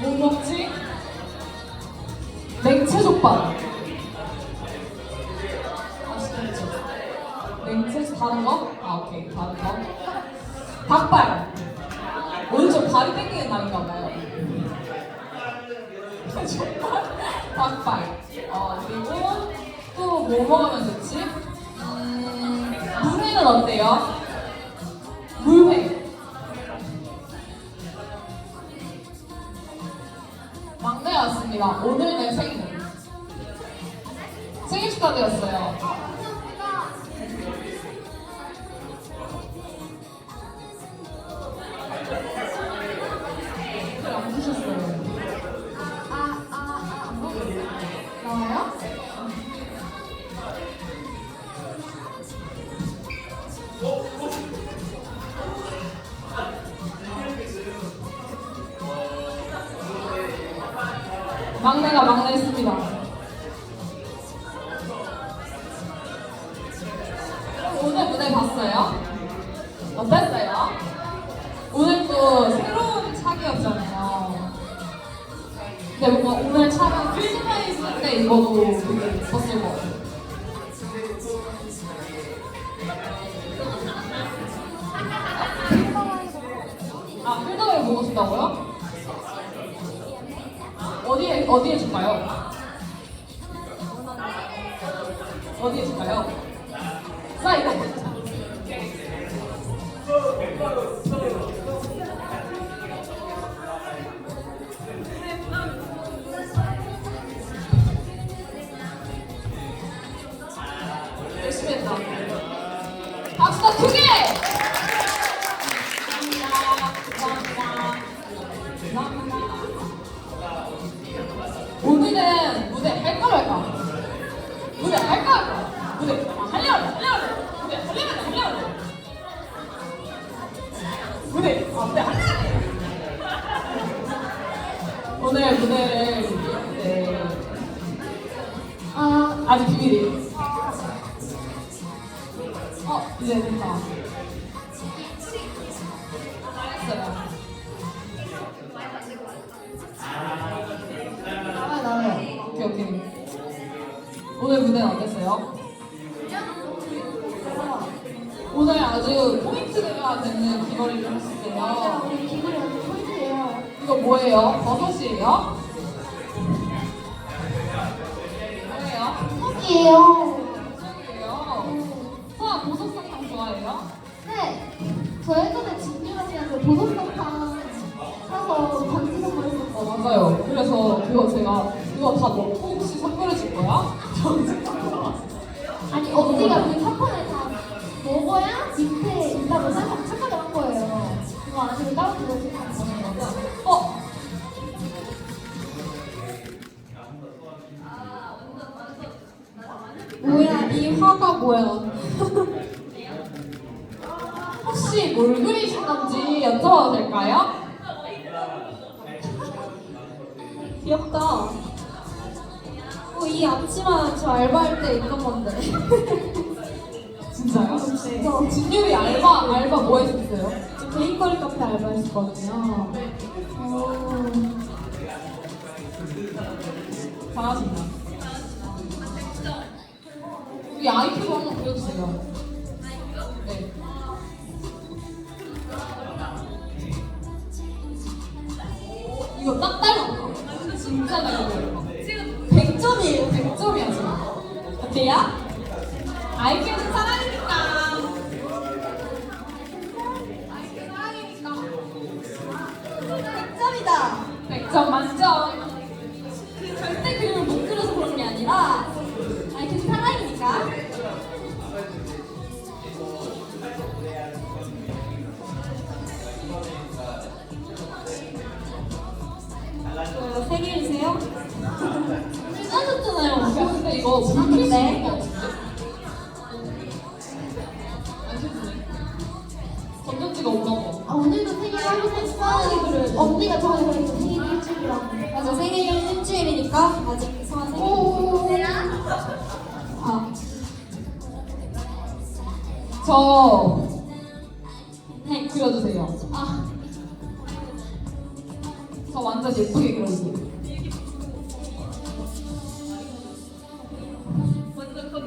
뭐 먹지? 냉채 족발. 맛있겠죠? 냉채 다른 거? 아 오케이 다른 거. 닭발. 좀 발이 땡기는 날인가 봐요. 족발, 닭발. 어 그리고 또 뭐 먹으면 좋지? 음, 물회는 어때요? 물회. 막내 왔습니다. 오늘 내 생일. 생일 축하드렸어요. 되게 예뻤을 것 같아요. 아, 필더웨이 보고 싶다고요? 어디에 어디에 줄까요? 어디에 줄까요? 사이드. 오늘은 무대 할까 말까? 무대 할까 말까? 무대. 아, 하려고 하려고 무대 하려고 하려고 무대. 아 무대 하려고 오늘 무대를 네. 아 아직 비밀이에요 오늘 아주 포인트가 되는 귀걸이를 아, 했었어요 우리 기분이 완전 포인트예요. 이거 뭐예요? 버섯이에요? 뭐예요? 콩이에요. 버섯이에요 수아 버섯 사탕 좋아해요? 네, 저 예전에 그 보석사탕 사서 반지 선물했었어요. 어 맞아요 그래서 그거 제가 이거 다 먹고 혹시 선물해 줄 거야? 아니, 언니가 그 뭐야 이 화가 뭐야 혹시 뭘 그리신 건지 여쭤봐도 될까요? 귀엽다 어, 이 앞치마 저 알바할 때 입던 건데 진짜요? 진짜 진율이 알바 알바 뭐 했었어요? 저 베이커리 카페 알바했었거든요 오. 잘하신다. 우리 아이큐브 한번 보여주세요. 네. 이거 딱 닮았다 진짜 닮았어요 지금 100점이에요 100점이야 지금. 어때요? 아이큐는 사랑이니까. 아이큐 사랑이니까. 100점이다! 100점 만점 안 켜지네. 건전지가 없나 봐. 아, 오늘도 생일 하고 했어. 언니가 그랬죠. 생일 일주일이라고. 맞아 생일 일주일이니까 아직 성화 생일 오. 아. 저,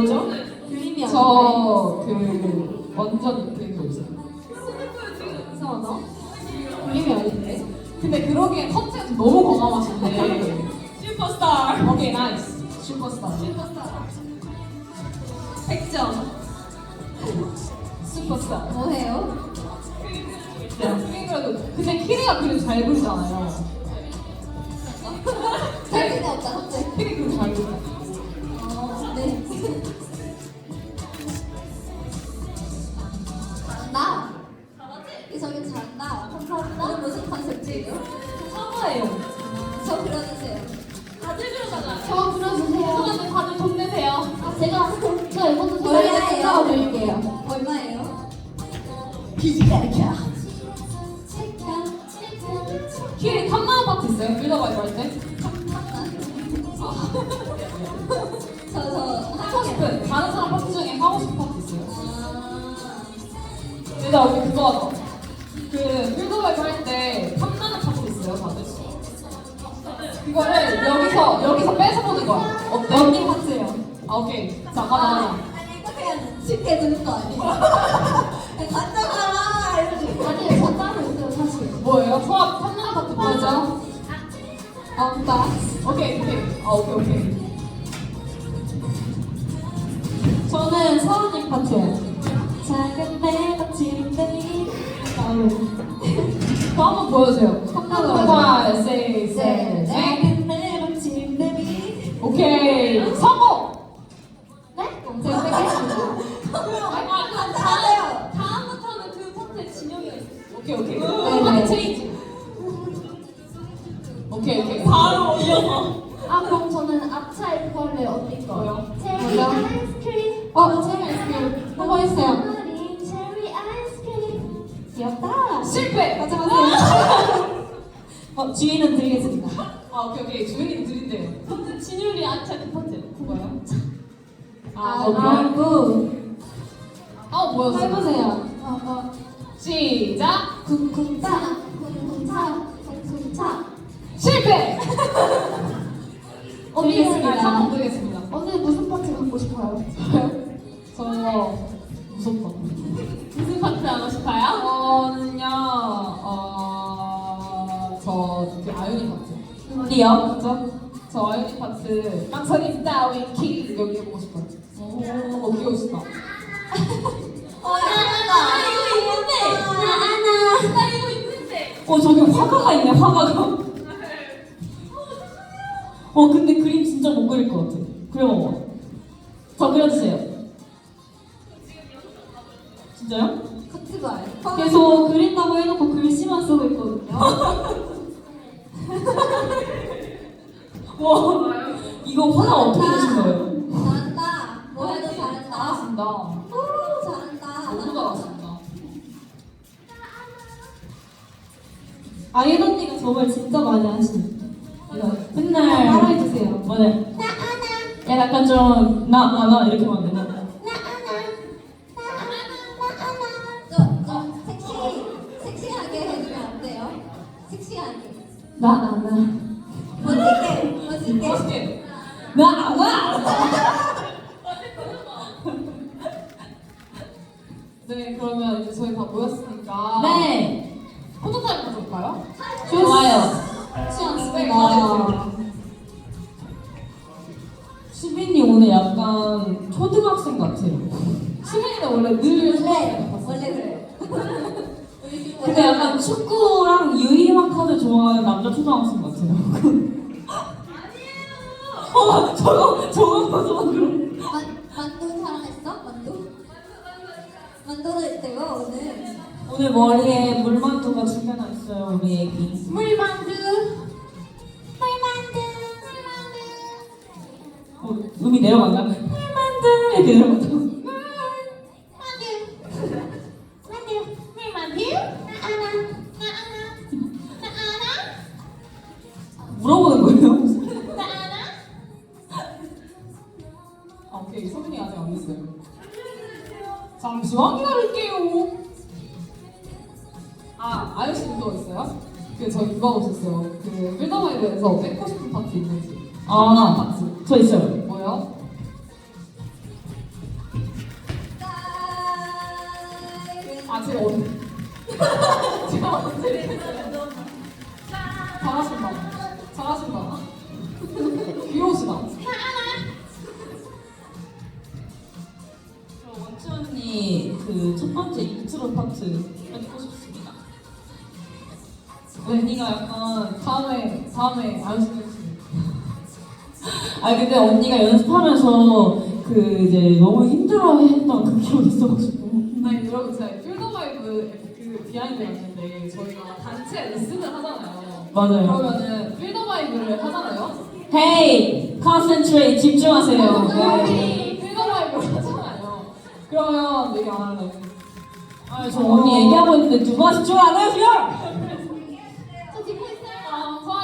뭐죠? 그림이 안 저그 완전 예쁘게 그려주세요. 이상하다. 그림이 아닌데? 근데 그러기엔 컨셉 너무 과감하신데. 슈퍼스타. 오케이 나이스. 슈퍼스타. 슈퍼스타. 100점. 슈퍼스타. 뭐해요? 근데 키리가 그림 잘 그리잖아요. 잘 필요 없다, 갑자기. 키리 그림 잘 그려. 어, 네. 사과예요. 저 그려주세요. 다들 그러잖아요. 저 그려주세요. 그러면 다들 돈 내세요. 아, 제가 제가 이것도 얼마예요? 드릴게요. 얼마예요? 비지가르켜. 키리 탐나는 파트 있어요? 빌더바이브 할 때? 저, 저, 하고 싶은 다른 사람 파트 중에 하고 싶은 파트 있어요? 아, 일단 우리 그거 하자. 여기서 여기서 뺏어 보는 거야. 어때? 언니 파트요. 아 오케이. 자 가자. 아니, 그냥 쉽게 드는 거 아니에요? 간다가라! 이러지. 아니 저 따로 있어요 사실. 뭐예요? 소합 탐나는 파트 뭐죠? 엄마. 오케이 오케이. 아 오케이 오케이. 저는 서은님 파트요. 작은 내 거침들이 저 한번 보여주세요. 오케이. 주인이 드린대요. 근데 진율이 안차 그 파트 그거요? 아 아, 오케이. 아이고. 아 뭐였어? 해보세요. 어 어. 시작. 쿵쿵차 쿵쿵차 쿵쿵차. 실패. 언니 드리겠습니다. 상품 드리겠습니다. 언니 무슨 파트 갖고 싶어요? 저 무섭다. 무슨 파트 하고 싶어요? 저는요, 어, 저그 아유니 어디요? 그죠? 저 아유니 파트. 망설임 따윈 키 여기 해보고 싶어요. 오, 귀여우시다. 어, 나 이거 있는데. 나. 나 이거 있는데. 어 저기 화가가 있네 화가가 어 근데 그림 진짜 못 그릴 것 같아 그려봐봐 저 그려주세요 진짜요? 봐요. 계속 그린다고 해놓고 글씨만 쓰고 있거든요 와 이거 화가 어떻게 되신 거예요? 잘한다. 뭐 해도 잘한다. 잘하신다. 오, 잘한다. 너무 잘하신다. 아연 언니가 정말 진짜 많이 하시네 이거 맨날 따라해주세요. 나 하나. 야 약간 좀 나 나 나 이렇게 하면 안 되나? 나. 나 나 나 멋있게, 멋있게. 멋있게. 나 나. 네, 그러면 이제 저희 다 모였으니까. 네 포토타임 가져올까요? 좋아요 수고하셨습니다. 수빈이 오늘 약간 초등학생 같아요. 수빈이는 원래 늘 네, 원래 그래요. 근데 약간 축구랑 유희왕카드 좋아하는 남자 초등학생 같아요. 아니에요. 어, 저거 저거 저거 그럼. 만, 만두 사랑했어? 만두? 만두도 있대요, 오늘. 오늘 머리에 물만두가 두 개나 있어요, 우리 애기. 물만두. 어, 음이 내려간다. 물만두 이렇게 내려간다. 아, 아유 씨도 있어요? 그 저희 누가 오셨어요? 그 필더마이드에서 뺏고 싶은 파트 있는지. 아. 파트. 저 있어요. 언니가 연습하면서 그 이제 너무 힘들어했던 그 기억이 있어가지고 아니 여러분 제가 필더바이브 그 비하인드가 있는데 저희가 단체 레슨을 하잖아요. 맞아요. 그러면은 필더바이브를 하잖아요. Hey, concentrate 집중하세요. 네. 필더바이브를 하잖아요. 그러면 얘기 안 할래. 아저 언니 얘기하고 있는데 누가 집중 안 해요?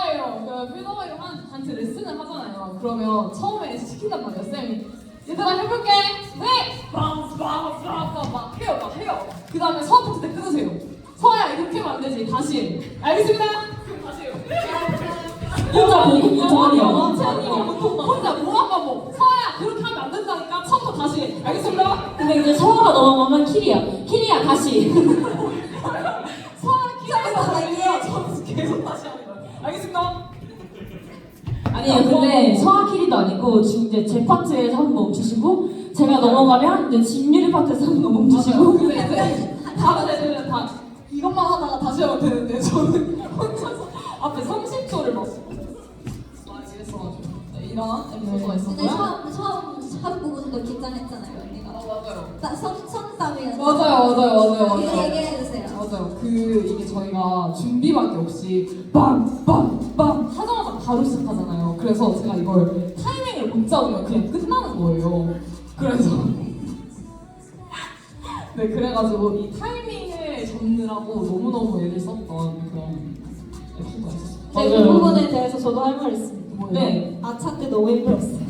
아, 저예요. 그 필더바이브 한 단체 레슨을 하잖아요. 그러면 처음에 시킨단 말이에요, 쌤이. 얘들아 해볼게. 네. 빵빵빵빵 막 해요, 막 해요. 그 다음에 처음부터 때 끊으세요. 서야 이렇게 하면 안 되지. 다시. 해. 알겠습니다. 그럼 다시 해요. 혼자 보고 혼자 언니 혼자 뭐한 반복. 서야 그렇게 하면 안 된다니까. 처음부터 다시. 해. 알겠습니다. 근데 이제 서아가 넘어가면 키리야. 키리야 다시. 아니에요. 근데 서아 키리도 아니고 지금 이제 제 파트에서 한번 멈추시고 제가 넘어가면 이제 진유리 파트에서 한번 맞아요. 멈추시고 근데 이제 다른 애들은 다 이것만 하다가 다시 하면 되는데 저는 혼자서 앞에 30초를 막막 이랬어가지고 네, 이런 에피소드가 근데 있었고요. 처음 처음 처음 보고서도 긴장했잖아요 언니가. 맞아요. 나손손 땀이었어. 맞아요, 맞아요, 맞아요, 맞아요. 맞아요. 그 이게 저희가 준비밖에 없이 빵빵빵 하자마자 바로 시작하잖아요. 그래서 제가 이걸 타이밍을 못 잡으면 그냥 끝나는 거예요. 그래서 네 그래가지고 이 타이밍을 잡느라고 너무 너무 애를 썼던 그런 에피소드가 있었어요. 맞아요. 네, 그 부분에 대해서 저도 할 말 있습니다. 뭐예요? 네. 아차 때 너무 힘들었어요.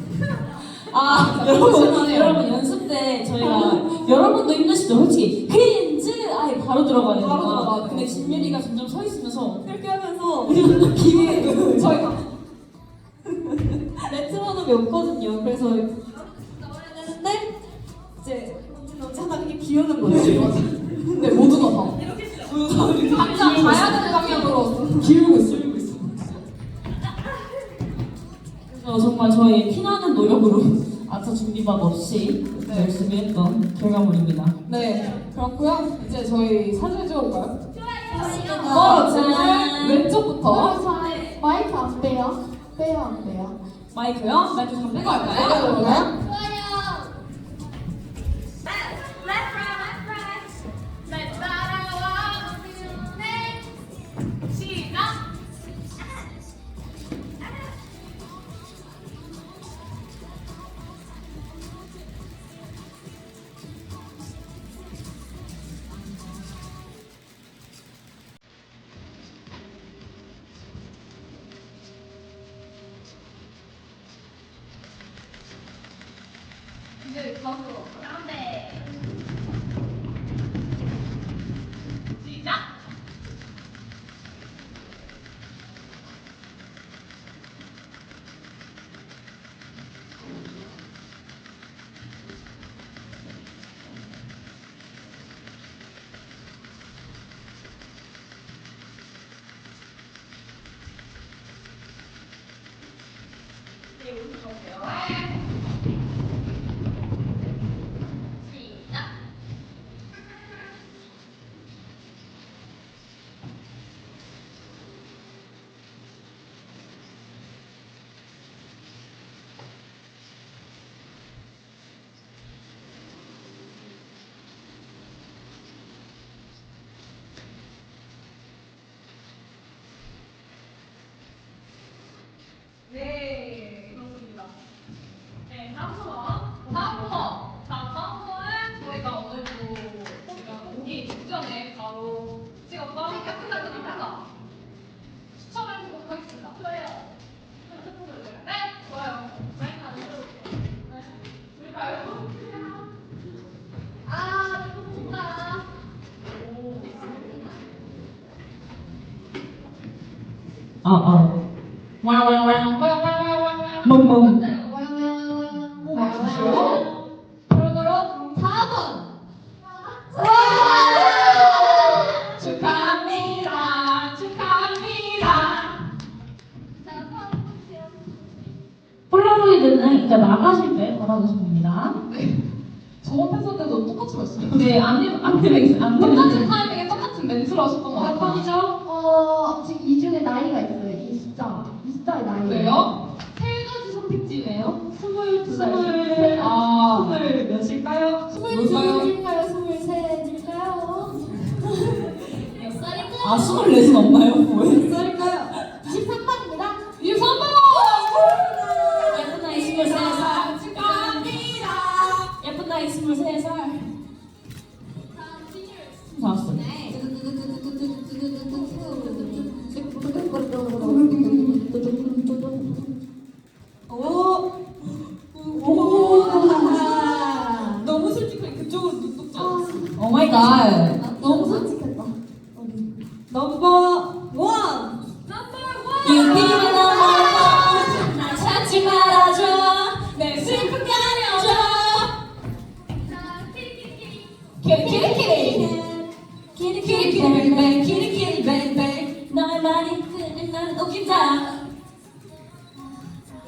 아 여러분 여러분 연습 때 저희가 여러분도 힘드시죠 솔직히 크 아예 바로 들어가야 바로 들어가야 돼요. 근데 진유리가 점점 서 있으면서 이렇게 하면서 기회 그 저희가 레트로놈이 없거든요. 그래서 나와야 되는데 이제 언제 하다 그게 비오는 거예요. 네 모두가 다 각자 가야 되는 방향으로 기울고 있어. 기울고 있어. 그래서 정말 저희 피나는 노력으로 아차 준비밥 없이 네. 열심히 했던 결과물입니다 네 그렇고요. 이제 저희 사진 찍어볼까요? 어, 어, 제 왼쪽부터 마이크 안 빼요? 빼요, 안 빼요? 마이크요? 마이크 좀 빼고 할까요? 좋아요. 이 이제 나가실 때 받아주십니다. 저번 팬서 때도 똑같이 말씀해요. 네, 안, 되- 안 되겠어요. 안 똑같은. 타이밍에 똑같은 멘트를 하셨던 것 같아요. 어, 지금 이 중에 나이가 있어요. 이 숫자. 이 숫자의 나이. 그래요? 세 가지 선택지네요. 스물 두 살. 스물, 아. 스물 몇일까요? 스물 둘일까요? 스물 셋일까요? 몇 살일까요? 아, 스물 넷은 없나요? 뭐예요? 나이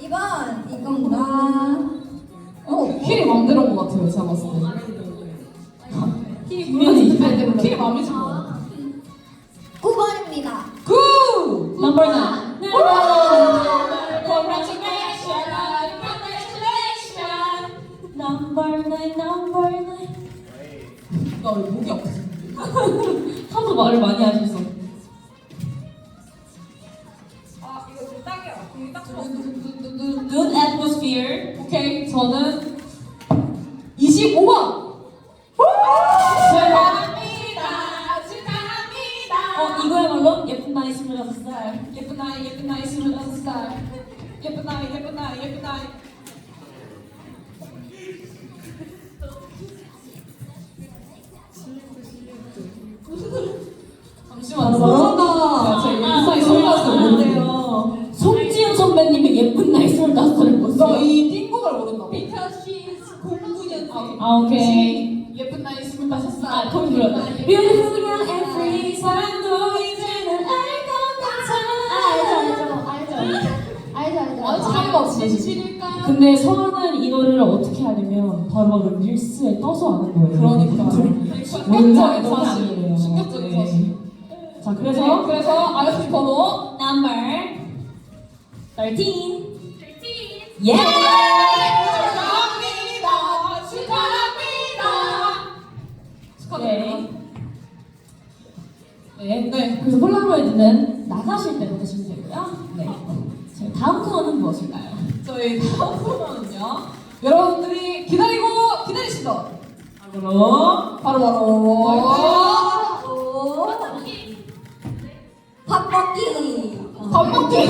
2번 이건가? 어, 키리 맘대로 온것 같아요, 제가 봤을 때. 분명히. 키리 마음에 든 거. 9번입니다. 굿! Number nine. Number nine, number nine. 나왜 목이 아프지? 하도 말을 많이 하셔서. 어, 이거야말로 예쁜 나이 스물여섯 살. 예쁜 나이, 예쁜 나이, 26살. 예쁜 나이, 예쁜 나이, 예쁜 나이. 잠시만요. 제 인사에 뭔데요? 송지효 선배님의 예쁜 나이 스물다섯 살을 봤어. 너이 띵곡을 모른다. 봐. Because she's 09년생. 아, 오케이. 바로 릴스에 떠서 아는 거예요. 그러니까. 충격적인 떠서 사실. 충격적인 네. 사실. 자, 그래서, 그래서 그래서 아이오티 번호 number 13. 예! 축하합니다. 축하합니다. 축하드립니다. 네. 네. 그래서 폴라로이드는 나가실 때 받으시면 되고요. 네. 자, 다음 코너는 무엇일까요? 저희 다음 코너는요. 여러분들이 기다리고 기다리시던 바로 바로 바로 밥 먹기. 밥 먹기.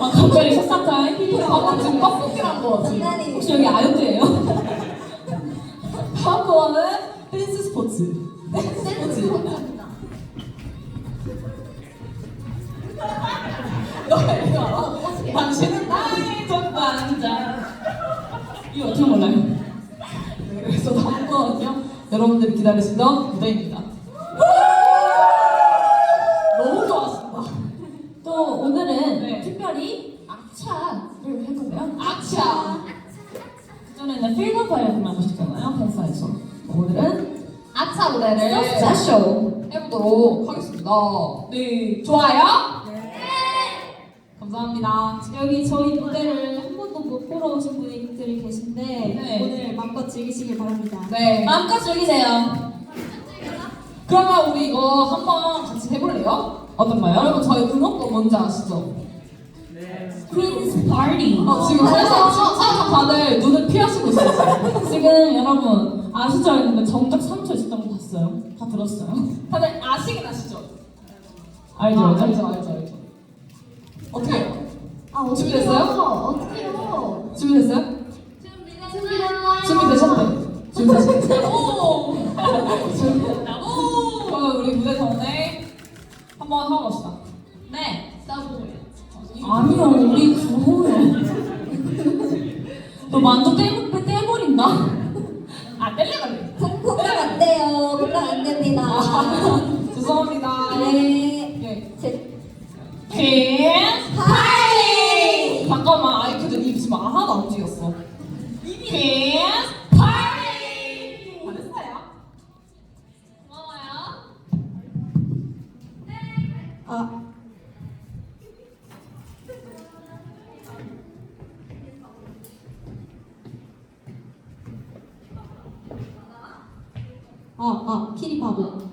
아, 갑자기 식사 타임. 밥 먹기 떡볶이란 거 같지. 기다리. 혹시 여기 아역 기다리시던 무대입니다. 너무 좋았습니다. 또 오늘은 네. 특별히 악차를 할 거고요. 악차. 그전에는 필드 파이어만 보셨잖아요, 팬사에서. 오늘은 악차 무대를 스페셜. 해보도록 하겠습니다. 네. 좋아요? 네. 감사합니다. 여기 저희 무대를 한 번도 못 보러 오신 분들이 계신데 네. 오늘 마음껏 즐기시길 바랍니다. 네. 마음껏 즐기세요. 그러면 우리 이거 한번 같이 해볼래요? 어떤가요? 여러분 저희 응원법 뭔지 아시죠? Queen's Party. 어, 지금 지금 살짝 다들 눈을 피하시고 있어요. 지금 여러분 아시죠? 근데 정작 3초 있었던 거 봤어요? 다 들었어요? 다들 아시긴 아시죠? 알죠? 아, 알죠? 알죠, 알죠, 알죠. 어떻게 해요? 아, 어떡해요? 준비됐어요? 어떡해요? 준비됐어요? 준비됐나요? 준비되셨대. 준비되셨대. 오! 준 아, 아, 키리 바보.